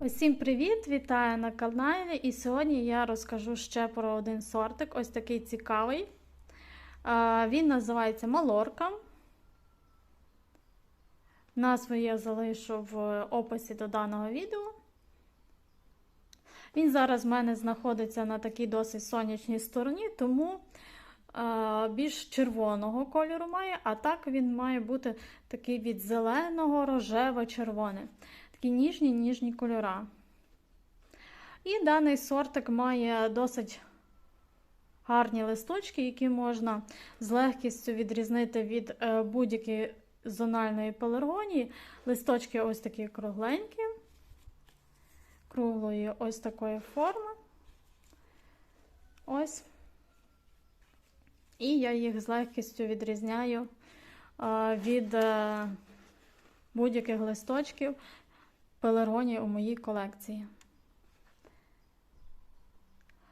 Усім привіт! Вітаю на каналі. І сьогодні я розкажу ще про один сортик, ось такий цікавий. Він називається Малорка. Назву я залишу в описі до даного відео. Він зараз в мене знаходиться на такій досить сонячній стороні, тому більш червоного кольору має, а так він має бути такий від зеленого, рожево-червоний. Такі ніжні ніжні кольора. І даний сортик має досить гарні листочки, які можна з легкістю відрізнити від е, будь-якої зональної пеларгонії. Листочки ось такі кругленькі, круглої ось такої форми. Ось. І я їх з легкістю відрізняю е, від е, будь-яких листочків пеларгонії у моїй колекції.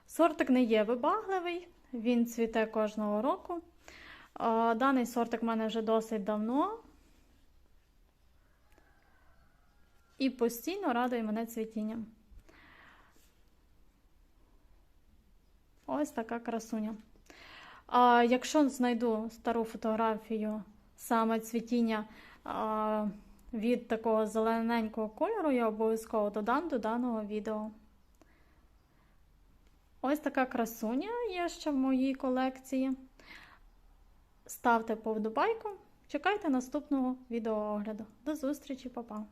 Сортик не є вибагливий, він цвіте кожного року. Даний сортик в мене вже досить давно і постійно радує мене цвітінням. Ось така красуня. А, Якщо знайду стару фотографію саме цвітіння від такого зелененького кольору, я обов'язково додам до даного відео. Ось така красуня є ще в моїй колекції. Ставте повдобайку. Чекайте наступного відеоогляду. До зустрічі, па-па!